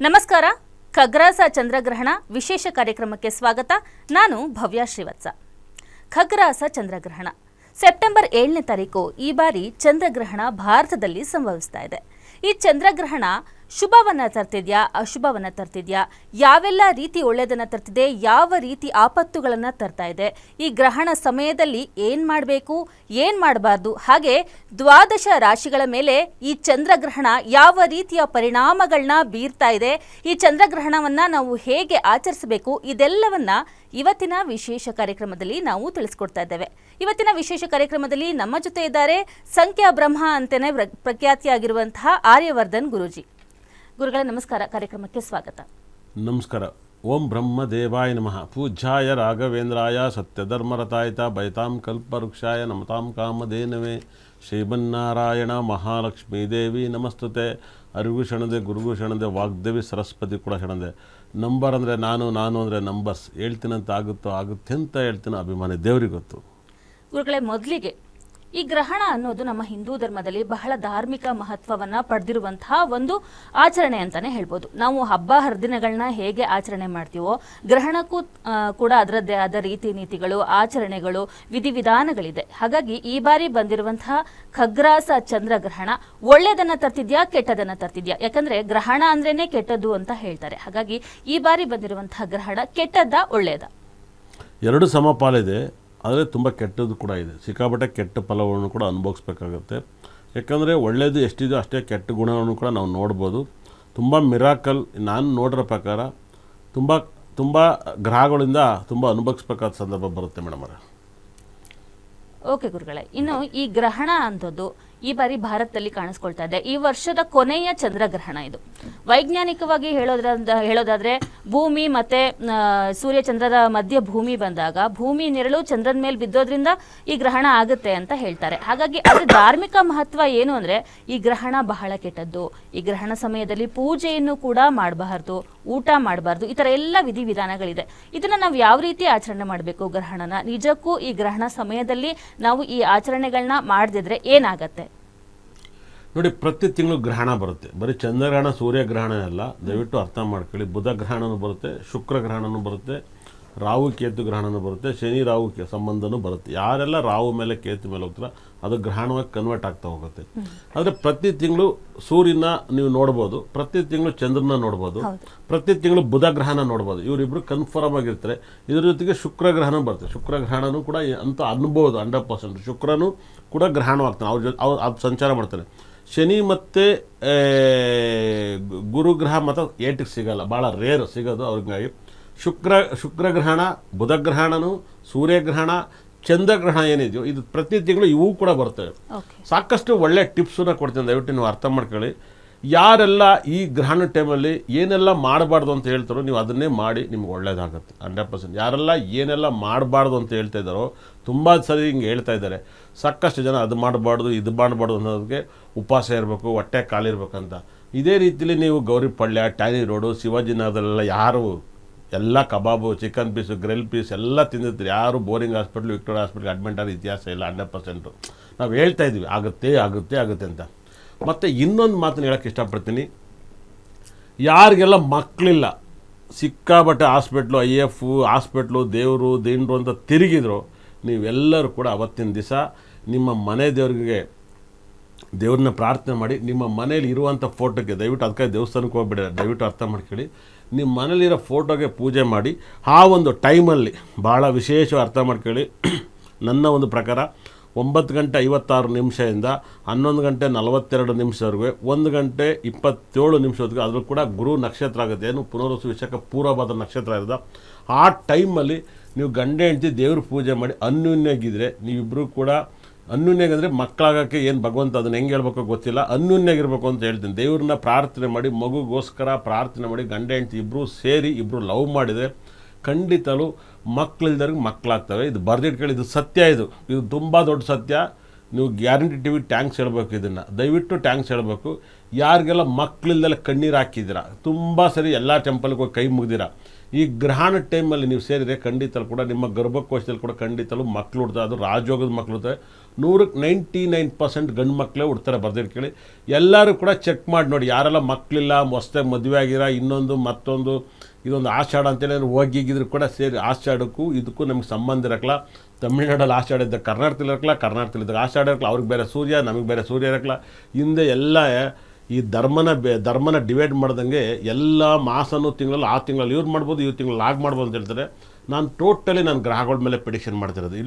ನಮಸ್ಕಾರ. ಖಗ್ರಾಸ ಚಂದ್ರಗ್ರಹಣ ವಿಶೇಷ ಕಾರ್ಯಕ್ರಮಕ್ಕೆ ಸ್ವಾಗತ. ನಾನು ಭವ್ಯ ಶ್ರೀವತ್ಸ. ಖಗ್ರಾಸ ಚಂದ್ರಗ್ರಹಣ. ಸೆಪ್ಟೆಂಬರ್ ಏಳನೇ ತಾರೀಕು ಈ ಬಾರಿ ಚಂದ್ರಗ್ರಹಣ ಭಾರತದಲ್ಲಿ ಸಂಭವಿಸ್ತಾ ಇದೆ. ಈ ಚಂದ್ರಗ್ರಹಣ ಶುಭವನ್ನ ತರ್ತಿದ್ಯಾ, ಅಶುಭವನ್ನ ತರ್ತಿದ್ಯಾ? ಯಾವೆಲ್ಲ ರೀತಿ ಒಳ್ಳೆಯದನ್ನ ತರ್ತಿದೆ, ಯಾವ ರೀತಿ ಆಪತ್ತುಗಳನ್ನ ತರ್ತಾ ಇದೆ? ಈ ಗ್ರಹಣ ಸಮಯದಲ್ಲಿ ಏನ್ ಮಾಡಬೇಕು, ಏನ್ ಮಾಡಬಾರ್ದು? ಹಾಗೆ ದ್ವಾದಶ ರಾಶಿಗಳ ಮೇಲೆ ಈ ಚಂದ್ರಗ್ರಹಣ ಯಾವ ರೀತಿಯ ಪರಿಣಾಮಗಳನ್ನ ಬೀರ್ತಾ ಇದೆ? ಈ ಚಂದ್ರಗ್ರಹಣವನ್ನ ನಾವು ಹೇಗೆ ಆಚರಿಸಬೇಕು? ಇದೆಲ್ಲವನ್ನ ಇವತ್ತಿನ ವಿಶೇಷ ಕಾರ್ಯಕ್ರಮದಲ್ಲಿ ನಾವು ತಿಳಿಸ್ಕೊಡ್ತಾ ಇದ್ದೇವೆ. ಇವತ್ತಿನ ವಿಶೇಷ ಕಾರ್ಯಕ್ರಮದಲ್ಲಿ ನಮ್ಮ ಜೊತೆ ಇದ್ದಾರೆ ಸಂಖ್ಯಾ ಬ್ರಹ್ಮ ಅಂತಾನೆ ಪ್ರ- ಪ್ರಖ್ಯಾತಿಯಾಗಿರುವಂತಹ ಆರ್ಯವರ್ಧನ್ ಗುರೂಜಿ. ಗುರುಗಳ ನಮಸ್ಕಾರ. ಕಾರ್ಯಕ್ರಮಕ್ಕೆ ಸ್ವಾಗತ. ನಮಸ್ಕಾರ. ಓಂ ಬ್ರಹ್ಮ ದೇವಾಯ ನಮಃ. ಪೂಜ್ಯಾಯ ರಾಘವೇಂದ್ರಾಯ ಸತ್ಯಧರ್ಮರತಾಯಿತ ಬೈತಾಂ ಕಲ್ಪವೃಕ್ಷಾಯ ನಮತಾಂ ಕಾಮಧೇನವೇ. ಶ್ರೀಮನ್ನಾರಾಯಣ ಮಹಾಲಕ್ಷ್ಮೀ ದೇವಿ ನಮಸ್ತುತೆ. ಅರಿವು ಶಣದೆ ಗುರುಗು ಶಣದೆ ವಾಗ್ದೇವಿ ಸರಸ್ವತಿ ಕೂಡ ಶಣದೆ ನಂಬರ್ ಅಂದರೆ ನಾನು ನಾನು ಅಂದರೆ ನಂಬರ್ಸ್. ಹೇಳ್ತೀನಂತ ಆಗುತ್ತೋ ಆಗುತ್ತೆ ಅಂತ ಹೇಳ್ತೀನೋ ಅಭಿಮಾನಿ ದೇವ್ರಿಗೆ ಗೊತ್ತು. ಗುರುಗಳೇ ಮೊದಲಿಗೆ ಈ ಗ್ರಹಣ ಅನ್ನೋದು ನಮ್ಮ ಹಿಂದೂ ಧರ್ಮದಲ್ಲಿ ಬಹಳ ಧಾರ್ಮಿಕ ಮಹತ್ವವನ್ನ ಪಡೆದಿರುವಂತಹ ಒಂದು ಆಚರಣೆ ಅಂತಾನೆ ಹೇಳ್ಬೋದು. ನಾವು ಹಬ್ಬ ಹರಿದಿನಗಳನ್ನ ಹೇಗೆ ಆಚರಣೆ ಮಾಡ್ತೀವೋ, ಗ್ರಹಣಕ್ಕೂ ಕೂಡ ಅದರದ್ದೇ ಆದ ರೀತಿ ನೀತಿಗಳು, ಆಚರಣೆಗಳು, ವಿಧಿವಿಧಾನಗಳಿದೆ. ಹಾಗಾಗಿ ಈ ಬಾರಿ ಬಂದಿರುವಂತಹ ಖಗ್ರಾಸ ಚಂದ್ರಗ್ರಹಣ ಒಳ್ಳೆಯದನ್ನ ತರ್ತಿದ್ಯಾ, ಕೆಟ್ಟದನ್ನ ತರ್ತಿದ್ಯಾ? ಯಾಕಂದ್ರೆ ಗ್ರಹಣ ಅಂದ್ರೇನೆ ಕೆಟ್ಟದ್ದು ಅಂತ ಹೇಳ್ತಾರೆ. ಹಾಗಾಗಿ ಈ ಬಾರಿ ಬಂದಿರುವಂತಹ ಗ್ರಹಣ ಕೆಟ್ಟದ್ದ ಒಳ್ಳೆಯದ ಎರಡು ಸಮಪಾಲಿದೆ. ಆದರೆ ತುಂಬ ಕೆಟ್ಟದ್ದು ಕೂಡ ಇದೆ. ಸಿಕ್ಕಾಪಟ್ಟೆ ಕೆಟ್ಟ ಫಲವನ್ನು ಕೂಡ ಅನುಭವಿಸ್ಬೇಕಾಗುತ್ತೆ. ಯಾಕಂದರೆ ಒಳ್ಳೆಯದು ಎಷ್ಟಿದೆಯೋ ಅಷ್ಟೇ ಕೆಟ್ಟ ಗುಣವನ್ನು ಕೂಡ ನಾವು ನೋಡ್ಬೋದು. ತುಂಬ ಮಿರಾಕಲ್, ನಾನು ನೋಡಿರೋ ಪ್ರಕಾರ ತುಂಬ ತುಂಬ ಗ್ರಹಗಳಿಂದ ತುಂಬ ಅನುಭವಿಸ್ಬೇಕಾದ ಸಂದರ್ಭ ಬರುತ್ತೆ ಮೇಡಮ್ ಅವರೇ ಓಕೆ ಗುರುಗಳೇ, ಇನ್ನು ಈ ಗ್ರಹಣ ಅಂತದ್ದು ಈ ಬಾರಿ ಭಾರತದಲ್ಲಿ ಕಾಣಿಸ್ಕೊಳ್ತಾ ಇದೆ. ಈ ವರ್ಷದ ಕೊನೆಯ ಚಂದ್ರಗ್ರಹಣ ಇದು. ವೈಜ್ಞಾನಿಕವಾಗಿ ಹೇಳೋದ್ರ ಹೇಳೋದಾದ್ರೆ ಭೂಮಿ ಮತ್ತೆ ಸೂರ್ಯ ಚಂದ್ರದ ಮಧ್ಯ ಭೂಮಿ ಬಂದಾಗ ಭೂಮಿ ನೆರಳು ಚಂದ್ರನ ಮೇಲೆ ಬಿದ್ದೋದ್ರಿಂದ ಈ ಗ್ರಹಣ ಆಗುತ್ತೆ ಅಂತ ಹೇಳ್ತಾರೆ. ಹಾಗಾಗಿ ಅದ್ರ ಧಾರ್ಮಿಕ ಮಹತ್ವ ಏನು ಅಂದ್ರೆ ಈ ಗ್ರಹಣ ಬಹಳ ಕೆಟ್ಟದ್ದು. ಈ ಗ್ರಹಣ ಸಮಯದಲ್ಲಿ ಪೂಜೆಯನ್ನು ಕೂಡ ಮಾಡಬಾರ್ದು, ಊಟ ಮಾಡಬಾರ್ದು, ಈ ತರ ಎಲ್ಲ ವಿಧಿವಿಧಾನಗಳಿದೆ. ಇದನ್ನ ನಾವು ಯಾವ ರೀತಿ ಆಚರಣೆ ಮಾಡಬೇಕು ಗ್ರಹಣನ? ನಿಜಕ್ಕೂ ಈ ಗ್ರಹಣ ಸಮಯದಲ್ಲಿ ನಾವು ಈ ಆಚರಣೆಗಳನ್ನ ಮಾಡದಿದ್ರೆ ಏನಾಗತ್ತೆ? ನೋಡಿ ಪ್ರತಿ ತಿಂಗಳು ಗ್ರಹಣ ಬರುತ್ತೆ. ಬರೀ ಚಂದ್ರಗ್ರಹಣ ಸೂರ್ಯಗ್ರಹಣ ಅಲ್ಲ. ದಯವಿಟ್ಟು ಅರ್ಥ ಮಾಡ್ಕೊಳ್ಳಿ. ಬುಧ ಗ್ರಹಣನೂ ಬರುತ್ತೆ ಶುಕ್ರ ಗ್ರಹಣನೂ ಬರುತ್ತೆ ರಾಹು ಕೇತು ಗ್ರಹಣನೂ ಬರುತ್ತೆ ಶನಿ ರಾಹು ಕೇ ಸಂಬಂಧನೂ ಬರುತ್ತೆ. ಯಾರೆಲ್ಲ ರಾಹು ಮೇಲೆ ಕೇತು ಮೇಲೆ ಹೋಗ್ತಾರೆ ಅದು ಗ್ರಹಣವಾಗಿ ಕನ್ವರ್ಟ್ ಆಗ್ತಾ ಹೋಗುತ್ತೆ. ಆದರೆ ಪ್ರತಿ ತಿಂಗಳು ಸೂರ್ಯನ ನೀವು ನೋಡ್ಬೋದು ಪ್ರತಿ ತಿಂಗಳು ಚಂದ್ರನ ನೋಡ್ಬೋದು ಪ್ರತಿ ತಿಂಗಳು ಬುಧ ಗ್ರಹಣ ನೋಡ್ಬೋದು. ಇವರಿಬ್ಬರು ಕನ್ಫರ್ಮ್ ಆಗಿರ್ತಾರೆ. ಇದ್ರ ಜೊತೆಗೆ ಶುಕ್ರ ಗ್ರಹಣ ಬರುತ್ತೆ. ಶುಕ್ರ ಗ್ರಹಣನೂ ಕೂಡ ಅಂತ ಅನ್ಬೋದು ಹಂಡ್ರೆಡ್ ಪರ್ಸೆಂಟ್ ಶುಕ್ರನು ಕೂಡ ಗ್ರಹಣವಾಗ್ತಾನೆ. ಅವ್ರ ಜೊತೆ ಅವ್ರು ಅದು ಸಂಚಾರ ಮಾಡ್ತಾನೆ ಶನಿ ಮತ್ತು ಗುರುಗ್ರಹ ಮತ್ತು ಏಟಿಗೆ ಸಿಗಲ್ಲ. ಭಾಳ ರೇರ್ ಸಿಗೋದು ಅವ್ರಿಗಾಗಿ. ಶುಕ್ರ ಶುಕ್ರಗ್ರಹಣ ಬುಧಗ್ರಹಣನು ಸೂರ್ಯಗ್ರಹಣ ಚಂದ್ರಗ್ರಹಣ ಏನಿದೆಯೋ ಇದು ಪ್ರತಿ ತಿಂಗಳು ಇವು ಕೂಡ ಬರ್ತವೆ. ಸಾಕಷ್ಟು ಒಳ್ಳೆ ಟಿಪ್ಸನ್ನು ಕೊಡ್ತೀನಿ ದಯವಿಟ್ಟು ನೀವು ಅರ್ಥ ಮಾಡ್ಕೊಳ್ಳಿ. ಯಾರೆಲ್ಲ ಈ ಗ್ರಹಣ ಟೈಮಲ್ಲಿ ಏನೆಲ್ಲ ಮಾಡಬಾರ್ದು ಅಂತ ಹೇಳ್ತಾರೋ ನೀವು ಅದನ್ನೇ ಮಾಡಿ ನಿಮ್ಗೆ ಒಳ್ಳೇದಾಗುತ್ತೆ ಹಂಡ್ರೆಡ್ ಪರ್ಸೆಂಟ್ ಯಾರೆಲ್ಲ ಏನೆಲ್ಲ ಮಾಡಬಾರ್ದು ಅಂತ ಹೇಳ್ತಾ ಇದ್ದಾರೋ ತುಂಬ ಸರಿ ಹಿಂಗೆ ಹೇಳ್ತಾ ಇದ್ದಾರೆ. ಸಾಕಷ್ಟು ಜನ ಅದು ಮಾಡಬಾರ್ದು, ಇದು ಮಾಡಬಾರ್ದು ಅನ್ನೋದಕ್ಕೆ ಉಪವಾಸ ಇರಬೇಕು, ಹೊಟ್ಟೆ ಕಾಲಿರ್ಬೇಕಂತ ಇದೇ ರೀತಿಲಿ ನೀವು ಗೌರಿ ಪಳ್ಯ, ಟ್ಯಾನಿ ರೋಡು ಶಿವಾಜಿನಗರದಲ್ಲೆಲ್ಲ ಯಾರು ಎಲ್ಲ ಕಬಾಬು, ಚಿಕನ್ ಪೀಸು, ಗ್ರಿಲ್ ಪೀಸ್ ಎಲ್ಲ ತಿಂದಿದ್ರು ಯಾರು ಬೋರಿಂಗ್ ಹಾಸ್ಪಿಟ್ಲು, ವಿಕ್ಟೋರಿಯಾ ಹಾಸ್ಪಿಟ್ಲ್ಗೆ ಅಡ್ಮಿಟ್ ಆದ ಇತಿಹಾಸ ಇಲ್ಲ ಹಂಡ್ರೆಡ್ ಪರ್ಸೆಂಟು ನಾವು ಹೇಳ್ತಾ ಇದ್ವಿ ಆಗುತ್ತೆ ಆಗುತ್ತೆ ಆಗುತ್ತೆ ಅಂತ. ಮತ್ತು ಇನ್ನೊಂದು ಮಾತನ್ನು ಹೇಳೋಕ್ಕೆ ಇಷ್ಟಪಡ್ತೀನಿ. ಯಾರಿಗೆಲ್ಲ ಮಕ್ಕಳಿಲ್ಲ ಸಿಕ್ಕಾಬಟ್ಟೆ ಹಾಸ್ಪಿಟ್ಲು, ಐ ಎಫ್, ಹಾಸ್ಪಿಟ್ಲು, ದೇವರು, ದಿಂಡ್ರು ಅಂತ ತಿರುಗಿದ್ರು, ನೀವೆಲ್ಲರೂ ಕೂಡ ಅವತ್ತಿನ ದಿವಸ ನಿಮ್ಮ ಮನೆ ದೇವರಿಗೆ ದೇವ್ರನ್ನ ಪ್ರಾರ್ಥನೆ ಮಾಡಿ, ನಿಮ್ಮ ಮನೇಲಿ ಇರುವಂಥ ಫೋಟೋಗೆ, ದಯವಿಟ್ಟು ಅದಕ್ಕೆ ದೇವಸ್ಥಾನಕ್ಕೆ ಹೋಗ್ಬೇಡಿ, ದಯವಿಟ್ಟು ಅರ್ಥ ಮಾಡ್ಕೊಳ್ಳಿ. ನಿಮ್ಮ ಮನೇಲಿರೋ ಫೋಟೋಗೆ ಪೂಜೆ ಮಾಡಿ, ಆ ಒಂದು ಟೈಮಲ್ಲಿ ಭಾಳ ವಿಶೇಷ ಅರ್ಥ ಮಾಡ್ಕೊಳ್ಳಿ. ನನ್ನ ಒಂದು ಪ್ರಕಾರ ಒಂಬತ್ತು ಗಂಟೆ ಐವತ್ತಾರು ನಿಮಿಷದಿಂದ ಹನ್ನೊಂದು ಗಂಟೆ ನಲವತ್ತೆರಡು ನಿಮಿಷವರೆಗೂ ಒಂದು ಗಂಟೆ ಇಪ್ಪತ್ತೇಳು ನಿಮಿಷವರೆಗೂ ಅದರಲ್ಲೂ ಕೂಡ ಗುರು ನಕ್ಷತ್ರ ಆಗುತ್ತೆ. ಏನು ಪುನರ್ವಸು ವಿಷಯಕ್ಕೆ ಪೂರ್ವಭಾದ ನಕ್ಷತ್ರ ಇರೋದು. ಆ ಟೈಮಲ್ಲಿ ನೀವು ಗಂಡ ಹೆಂಡತಿ ದೇವ್ರ ಪೂಜೆ ಮಾಡಿ ಅನ್ಯೂನ್ಯಾಗಿದ್ದರೆ ನೀವಿಬ್ಬರು ಕೂಡ ಅನ್ಯೂನ್ಯಾಗಂದರೆ ಮಕ್ಕಳಾಗೋಕ್ಕೆ ಏನು ಭಗವಂತ ಅದನ್ನ ಹೆಂಗೆ ಹೇಳ್ಬೇಕೋ ಗೊತ್ತಿಲ್ಲ. ಅನ್ಯೂನ್ಯಾಗಿರ್ಬೇಕು ಅಂತ ಹೇಳ್ತೀನಿ. ದೇವ್ರನ್ನ ಪ್ರಾರ್ಥನೆ ಮಾಡಿ, ಮಗುಗೋಸ್ಕರ ಪ್ರಾರ್ಥನೆ ಮಾಡಿ ಗಂಡ ಹೆಂಡತಿ ಇಬ್ಬರು ಸೇರಿ ಇಬ್ಬರು ಲವ್ ಮಾಡಿದರೆ ಖಂಡಿತಲು ಮಕ್ಕಳಿಲ್ದವ್ರಿಗೆ ಮಕ್ಕಳಾಗ್ತವೆ. ಇದು ಬರ್ದಿಟ್ಕೊಳ್ಳಿ ಇದು ಸತ್ಯ ಇದು. ಇದು ತುಂಬ ದೊಡ್ಡ ಸತ್ಯ. ನೀವು ಗ್ಯಾರಂಟಿ ಟಿ ವಿ ಟ್ಯಾಂಕ್ಸ್ ಹೇಳಬೇಕು ಇದನ್ನು. ದಯವಿಟ್ಟು ಟ್ಯಾಂಕ್ಸ್ ಹೇಳಬೇಕು. ಯಾರಿಗೆಲ್ಲ ಮಕ್ಕಳಿಲ್ದೆಲ್ಲ ಕಣ್ಣೀರು ಹಾಕಿದ್ದೀರಾ? ತುಂಬ ಸರಿ ಎಲ್ಲ ಟೆಂಪಲ್ಗೆ ಕೈ ಮುಗ್ದಿರ? ಈ ಗ್ರಹಣ ಟೈಮಲ್ಲಿ ನೀವು ಸೇರಿದರೆ ಖಂಡಿತಲು ಕೂಡ ನಿಮ್ಮ ಗರ್ಭಕೋಶದಲ್ಲಿ ಕೂಡ ಖಂಡಿತಲು ಮಕ್ಕಳು ಹುಡ್ತಾರೆ. ಅದು ರಾಜಯೋಗದ ಮಕ್ಕಳು ಹುಡ್ತಾರೆ. ನೂರಕ್ಕೆ ನೈಂಟಿ ನೈನ್ ಪರ್ಸೆಂಟ್ ಗಂಡು ಮಕ್ಕಳೇ ಹುಡ್ತಾರೆ ಬರ್ದಿರ್ ಕೇಳಿ. ಎಲ್ಲರೂ ಕೂಡ ಚೆಕ್ ಮಾಡಿ ನೋಡಿ. ಯಾರೆಲ್ಲ ಮಕ್ಕಳಿಲ್ಲ, ಹೊಸ್ದಾಗಿ ಮದುವೆ ಆಗಿರೋ, ಇನ್ನೊಂದು, ಮತ್ತೊಂದು ಇದೊಂದು ಆಷಾಢ ಅಂತೇಳಿ ಹೋಗಿಗಿದ್ರು ಕೂಡ ಸೇರಿ ಆಷಾಢಕ್ಕೂ ಇದಕ್ಕೂ ನಮ್ಗೆ ಸಂಬಂಧ ಇರಕ್ಲ ತಮಿಳ್ನಾಡಲ್ಲಿ ಆಷಾಢ ಇದ್ದ ಕರ್ನಾಟಕದಲ್ಲಿ ಇರಕ್ಲ ಕರ್ನಾಟಕದಲ್ಲಿ ಇದ್ದಾಗ ಆಷಾಢ ಇರಕ್ಲ ಅವ್ರಿಗೆ ಬೇರೆ ಸೂರ್ಯ, ನಮಗೆ ಬೇರೆ ಸೂರ್ಯ ಇರಕ್ಲ ಹಿಂದೆ ಎಲ್ಲ ಈ ಧರ್ಮನ ಬೆ, ಧರ್ಮನ ಡಿವೈಡ್ ಮಾಡ್ದಂಗೆ ಎಲ್ಲ ಮಾಸನೂ ತಿಂಗಳಲ್ಲಿ ಆ ತಿಂಗಳಲ್ಲಿ ಇವ್ರು ಮಾಡ್ಬೋದು ಇವ್ರು ತಿಂಗಳಲ್ಲಿ ಆಗ ಮಾಡ್ಬೋದು ಅಂತ ಹೇಳ್ತಾರೆ. ನಾನು ಟೋಟಲಿ ನಾನು ಗ್ರಹಗಳ ಮೇಲೆ ಪ್ರಿಡಿಕ್ಷನ್ ಮಾಡ್ತಿರೋದು.